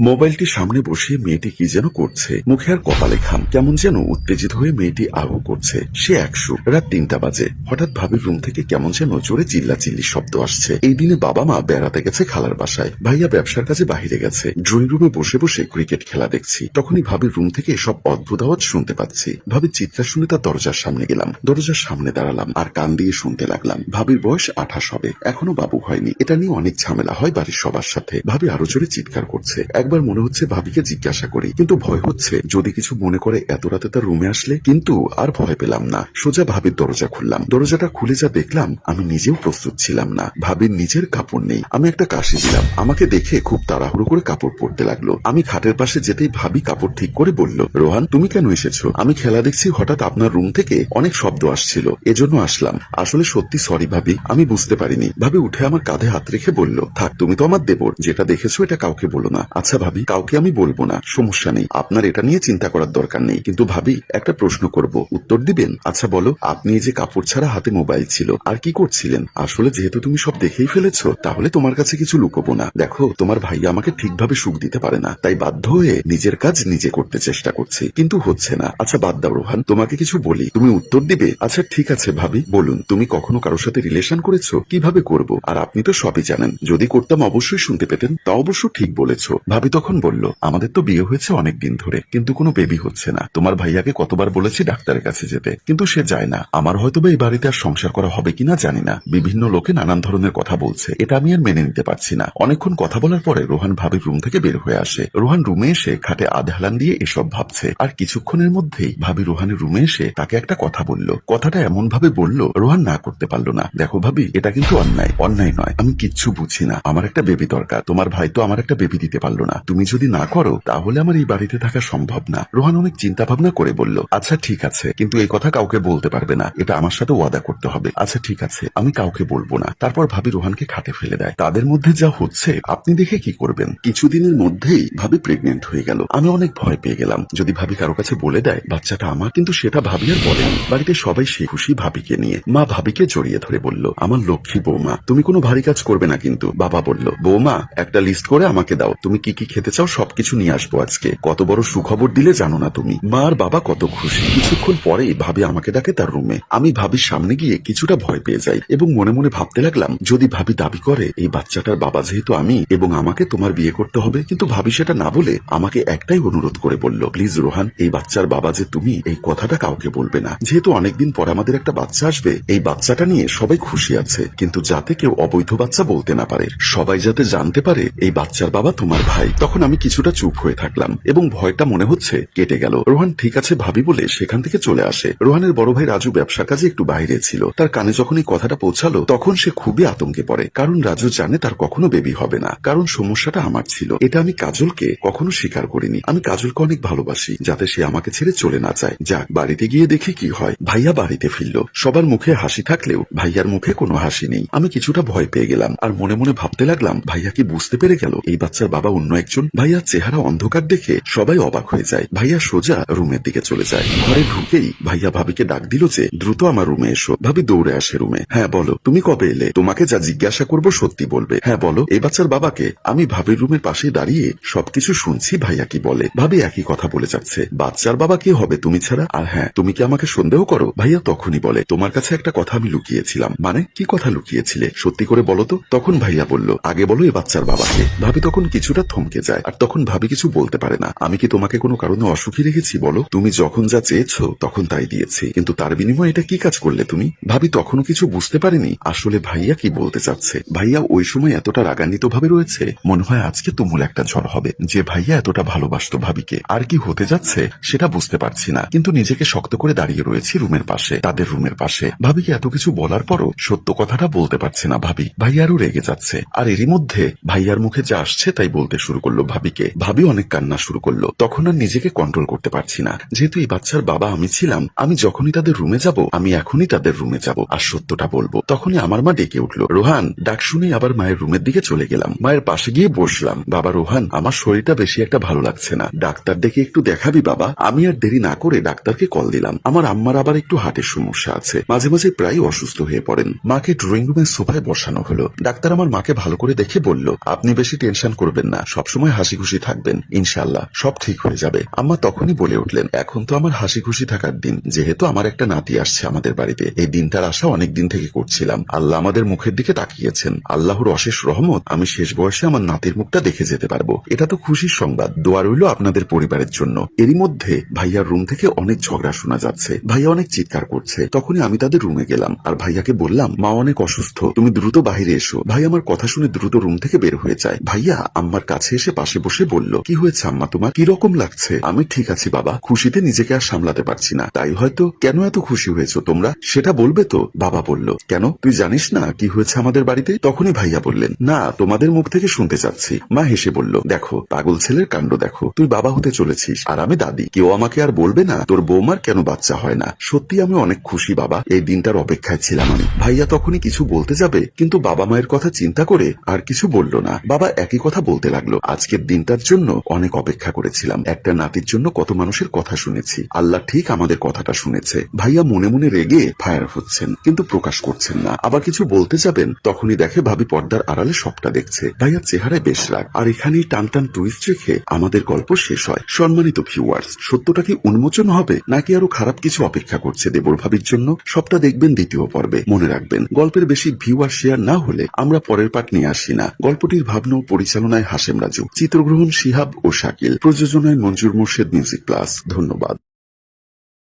মোবাইলটি সামনে বসিয়ে মেয়েটি কি যেন করছে? মুখে আর কপালে খাম কেমন যেন উত্তেজিত হয়ে মেয়েটি আহ্ব করছে। সে একশো রাত তিনটা বাজে। হঠাৎ ভাবির রুম থেকে কেমন যেন জোরে চিল্লা চিল্লি শব্দ আসছে। এই দিনে বাবা মা বেড়াতে গেছে খালার বাসায়। ভাইয়া ব্যবসার কাজে বাহিরে গেছে। ড্রয়িং রুমে বসে বসে ক্রিকেট খেলা দেখছি। তখনই ভাবির রুম থেকে সব অদ্ভুত আওয়াজ শুনতে পাচ্ছি। ভাবির চিৎকার শুনে তার দরজার সামনে গেলাম। দরজার সামনে দাঁড়ালাম আর কান দিয়ে শুনতে লাগলাম। ভাবির বয়স আঠাশ হবে। এখনও বাবু হয়নি। এটা নিয়ে অনেক ঝামেলা হয় বাড়ির সবার সাথে। ভাবি আরও জোরে চিৎকার করছে। একবার মনে হচ্ছে ভাবিকে জিজ্ঞাসা করি, কিন্তু ভয় হচ্ছে। যদি কিছু মনে করে এত রাতে তার রুমে আসলে, কিন্তু আর ভয় পেলাম না। সোজা ভাবির দরজা খুললাম। দরজাটা খুলে যা দেখলাম, আমি নিজেও প্রস্তুত ছিলাম না। ভাবির নিজের কাপড় নেই। আমি একটা কাশি দিলাম। আমাকে দেখে খুব তাড়াহুড়ো করে কাপড় পরতে লাগল। আমি খাটের পাশে যেতেই ভাবি কাপড় ঠিক করে বলল, রোহান, তুমি কেন এসেছ? আমি খেলা দেখছি, হঠাৎ আপনার রুম থেকে অনেক শব্দ আসছিল। এজন্য আসলাম। আসলে সত্যি সরি ভাবি। আমি বুঝতে পারিনি। ভাবি উঠে আমার কাঁধে হাত রেখে বলল, থাক, তুমি তো আমার দেবর। যেটা দেখেছ, এটা কাউকে বলো না। আচ্ছা ভাবি, কাউকে আমি বলব না, সমস্যা নেই। আপনার এটা নিয়ে চিন্তা করার দরকার নেই। কিন্তু ভাবি, একটা প্রশ্ন করব। উত্তর দিবেন? আচ্ছা বলো, আপনি যে কাপড় ছাড়া হাতে মোবাইল ছিল, আর কি করছিলেন? আসলে যেহেতু তুমি সব দেখেই ফেলেছো, তাহলে তোমার কাছে কিছু লুকোবো না। দেখো, তোমার ভাই আমাকে ঠিকভাবে সুখ দিতে পারে না, তাই বাধ্য হয়ে নিজের কাজ নিজে করতে চেষ্টা করছি। কিন্তু হচ্ছে না। আচ্ছা বাদ দাও রোহান, তোমাকে কিছু বলি। তুমি উত্তর দিবে? আচ্ছা ঠিক আছে ভাবি, বলুন, তুমি কখনো কারোর সাথে রিলেশন করেছ? কীভাবে করব? আর আপনি তো সবই জানেন। যদি করতাম অবশ্যই শুনতে পেতেন, তা অবশ্য ঠিক বলেছ। ভাবি তখন বলল, আমাদের তো বিয়ে হয়েছে অনেক দিন ধরে, কিন্তু কোনো বেবি হচ্ছে না। তোমার ভাইয়াকে কতবার বলেছি ডাক্তারের কাছে যেতে, কিন্তু সে যায় না। আমার হয়তো এই বাড়িতে আর সংসার করা হবে কিনা জানি না। বিভিন্ন লোকে নানান ধরনের কথা বলছে, এটা আমি আর মেনে নিতে পারছি না। অনেকক্ষণ কথা বলার পরে রোহান ভাবির রুম থেকে বের হয়ে আসে। রোহান রুমে এসে খাটে আধহালান দিয়ে এসব ভাবছে। আর কিছুক্ষণের মধ্যেই ভাবি রোহানের রুমে এসে তাকে একটা কথা বলল। কথাটা এমন ভাবে বলল, রোহান না করতে পারল না। দেখো ভাবি, এটা কিন্তু অন্যায়। অন্যায় নয়। আমি কিচ্ছু বুঝি না। আমার একটা বেবি দরকার। তোমার ভাই তো আমার একটা বেবি দিতে পারল না। তুমি যদি না করো, তাহলে আমার এই বাড়িতে থাকা সম্ভব না। রোহান অনেক চিন্তা ভাবনা করে বলল আচ্ছা ঠিক আছে। কিন্তু এই কথা কাউকে বলতে পারবে না। এটা আমার সাথে ওয়াদা করতে হবে। আচ্ছা ঠিক আছে। আমি কাউকে বলব না। তারপর ভাবি রোহানকে খাটে ফেলে দেয়। তাদের মধ্যে যা হচ্ছে, আপনি দেখে কি করবেন? কিছুদিনের মধ্যেই ভাবি প্রেগনেন্ট হয়ে গেল। আমি অনেক ভয় পেয়ে গেলাম। যদি ভাবি কারও কাছে বলে দেয়, বাচ্চাটা আমার, কিন্তু সেটা ভাবি আর বলেনি বাড়িতে সবাই সে খুশি ভাবিকে নিয়ে। মা ভাবিকে জড়িয়ে ধরে বলল, আমার লক্ষ্মী বৌমা, তুমি কোনো ভারী কাজ করবে না কিন্তু। বাবা বলল, বৌমা, একটা লিস্ট করে আমাকে দাও। তুমি কি কি খেতে চাও সবকিছু নিয়ে আসব আজকে। কত বড় সুখবর দিলে জানো না তুমি। মা আর বাবা কত খুশি। কিছুক্ষণ পরেই ভাবি আমাকে ডাকে তার রুমে। আমি ভাবির সামনে গিয়ে কিছুটা ভয় পেয়ে যাই এবং মনে মনে ভাবতে লাগলাম, যদি ভাবি দাবি করে, এই বাচ্চাটার বাবা যেহেতু আমি এবং আমাকে তোমার বিয়ে করতে হবে, কিন্তু ভাবি সেটা না বলে আমাকে একটাই অনুরোধ করে বলল, প্লিজ রোহান, এই বাচ্চার বাবা যে তুমি, এই কথাটা কাউকে বলবে না। যেহেতু অনেকদিন পর আমাদের একটা বাচ্চা আসবে, এই বাচ্চাটা নিয়ে সবাই খুশি আছে, কিন্তু যাতে কেউ অবৈধ বাচ্চা বলতে না পারে। সবাই যাতে জানতে পারে, এই বাচ্চার বাবা তোমার ভাই। তখন আমি কিছুটা চুপ হয়ে থাকলাম এবং ভয়টা মনে হচ্ছে কেটে গেল। রোহান ঠিক আছে ভাবি বলে সেখান থেকে চলে আসে। রোহানের বড় ভাই রাজু ব্যবসার কাজে একটু বাইরে ছিল। তার কানে যখন এই কথাটা পৌঁছালো, তখন সে খুবই আতঙ্কে পড়ে। কারণ রাজু জানে তার কখনো বেবি হবে না। কারণ সমস্যাটা আমার ছিল। এটা আমি কাজলকে কখনো স্বীকার করিনি। আমি কাজলকে অনেক ভালোবাসি, যাতে সে আমাকে ছেড়ে চলে না যায়। যাক, বাড়িতে গিয়ে দেখি কি হয়। ভাইয়া বাড়িতে ফিরল। সবার মুখে হাসি থাকলেও ভাইয়ার মুখে কোনো হাসি নেই। আমি কিছুটা ভয় পেয়ে গেলাম। আর মনে মনে ভাবতে লাগলাম, ভাইয়া কি বুঝতে পেরে গেল? এই বাচ্চার বাবা অন্য একজন ভাইয়ার চেহারা অন্ধকার দেখে সবাই অবাক হয়ে যায়। ভাইয়া সোজা রুমের দিকে চলে যায়। ঘরে ঢুকেই ভাইয়া ভাবিকে ডাক দিল যে, দ্রুত আমার রুমে এসো। ভাবি দৌড়ে আসে রুমে। হ্যাঁ বলো, তুমি কবে এলে? তোমাকে যা জিজ্ঞাসা করব সত্যি বলবে। হ্যাঁ বলো এই বাচ্চার বাবাকে। আমি ভাবির রুমের পাশে দাঁড়িয়ে সবকিছু শুনছি, ভাইয়া কি বলে। ভাবি একই কথা বলে যাচ্ছে। বাচ্চার বাবা কি হবে তুমি ছাড়া? আর হ্যাঁ তুমি কি আমাকে সন্দেহ করো? ভাইয়া তখনই বলে, তোমার কাছে একটা কথা আমি লুকিয়েছিলাম। মানে কি কথা লুকিয়েছিলে? সত্যি করে বলো তো? তখন ভাইয়া বলল, আগে বলো এই বাচ্চার বাবাকে। ভাবি তখন কিছুটা থমকে যায়। আর তখন ভাবি কিছু বলতে পারে না। আমি কি তোমাকে কোনো কারণে অসুখী রেখেছি বলো? তুমি যখন যা চেয়েছ, তখন তাই দিয়েছি। কিন্তু তার বিনিময়ে এটা কি কাজ করলে তুমি? ভাবি তখনও কিছু বুঝতে পারেনি। আসলে ভাইয়া কি বলতে চাচ্ছে? ভাইয়া ওই সময় এতটা রাগান্বিত ভাবে রয়েছে, মনে হয় আজকে তুমুল একটা ঝড় হবে। যে ভাইয়া এতটা ভালোবাসতো ভাবিকে, আর কি হতে যাচ্ছে, সেটা বুঝতে পারছি না। কিন্তু নিজেকে শক্ত করে দাঁড়িয়ে রয়েছি রুমের পাশে, তাদের রুমের পাশে। ভাবিকে এত কিছু বলার পরও সত্য কথাটা বলতে পারছে না ভাবি। ভাইয়ারও রেগে যাচ্ছে। আর এরই মধ্যে ভাইয়ার মুখে যা আসছে তাই বলতে শুরু করল ভাবিকে। ভাবি অনেক কান্না শুরু করল। তখন আর নিজেকে কন্ট্রোল করতে পারছি না। যেহেতু এই বাচ্চার বাবা আমি ছিলাম, আমি যখনই তাদের রুমে যাব, আমি এখনই তাদের রুমে যাব। আর সত্যটা বলব, তখনই আমার মা ডেকে উঠল, রোহান, ডাক শুনে আবার মায়ের রুমের দিকে চলে গেলাম। মায়ের পাশে গিয়ে বসলাম। বাবা, রোহান, আমার শরীরটা বেশি একটা ভালো লাগছে না। ডাক্তার ডেকে একটু দেখাবি বাবা। আমি আর দেরি না করে ডাক্তারকে কল দিলাম। আমার আম্মার আবার একটু হার্টের সমস্যা আছে। মাঝে মাঝে প্রায় অসুস্থ হয়ে পড়েন। মাকে ড্রয়িং রুমের সোফায় বসানো হলো। ডাক্তার আমার মাকে ভালো করে দেখে বলল, আপনি বেশি টেনশন করবেন না। সবসময় হাসি খুশি থাকবেন ইনশাল্লাহ সব ঠিক হয়ে যাবে। আম্মা তখনই বলে উঠলেন, এখন তো আমার হাসি খুশি থাকার দিন। যেহেতু আমার একটা নাতি আসছে আমাদের বাড়িতে, এই দিনটার আশা অনেক দিন থেকে করছিলাম। আল্লাহ আমাদের মুখের দিকে তাকিয়েছেন। আল্লাহর অশেষ রহমত, আমি শেষ বয়সে আমার নাতির মুখটা দেখে যেতে পারব। এটা তো খুশির সংবাদ, দোয়া রইল আপনাদের পরিবারের জন্য। এরই মধ্যে ভাইয়ার রুম থেকে অনেক ঝগড়া শোনা যাচ্ছে। ভাইয়া অনেক চিৎকার করছে। তখনই আমি তাদের রুমে গেলাম, আর ভাইয়াকে বললাম, মা অনেক অসুস্থ, তুমি দ্রুত বাইরে এসো। ভাই আমার কথা শুনে দ্রুত রুম থেকে বের হয়ে যায়। ভাইয়া, আম্মার কাছে এসে পাশে বসে বলল, কি হয়েছে আম্মা তোমার? কি রকম লাগছে? আমি ঠিক আছি বাবা, খুশিতে নিজেকে আর সামলাতে পারছি না। তাই হয়তো কেন এত খুশি হয়েছো তোমরা? সেটা বলবে তো, বাবা বলল। কেন? তুই জানিস না কি হয়েছে আমাদের বাড়িতে? তখনই ভাইয়া বললেন, না, তোমাদের মুখ থেকে শুনতে চাচ্ছি। মা হেসে বলল, দেখো, পাগল ছেলের কাণ্ড দেখো। তুই বাবা হতে চলেছিস, আর আমি দাদি। কেউ আমাকে আর বলবে না, তোর বৌমার কেন বাচ্চা হয় না? সত্যি আমি অনেক খুশি বাবা, এই দিনটার অপেক্ষায় ছিলাম আমি। ভাইয়া তখনই কিছু বলতে যাবে, কিন্তু বাবা মায়ের কথা চিন্তা করে আর কিছু বলল না। বাবা একই কথা বলতে লাগল আজকের দিনটার জন্য অনেক অপেক্ষা করেছিলাম। একটা নাতির জন্য কত মানুষের কথা শুনেছি। আল্লাহ ঠিক আমাদের কথাটা শুনেছে। ভাইয়া মনে মনে রেগে ফায়ার হচ্ছেন, কিন্তু প্রকাশ করছেন না। আবার কিছু বলতে যাবেন, তখনই দেখে ভাবি পর্দার আড়ালে সবটা দেখছে। ভাইয়ার চেহারায় বেশ রাগ। আর এখানেই টান টান টুইস্ট রেখে আমাদের গল্প শেষ হয়। সম্মানিত ভিউয়ার্স সত্যটা কি উন্মোচন হবে, নাকি আরও খারাপ কিছু অপেক্ষা করছে দেবর ভাবির জন্য? সবটা দেখবেন দ্বিতীয় পর্বে। মনে রাখবেন, গল্পের বেশি ভিউ আর শেয়ার না হলে আমরা পরের পাঠ নিয়ে আসি না। গল্পটির ভাবনা ও পরিচালনায় হাসেম রাজু চিত্রগ্রহণ শিহাব ও শাকিল। প্রযোজনায় মঞ্জুর মোর্শেদ মিউজিক প্লাস। ধন্যবাদ।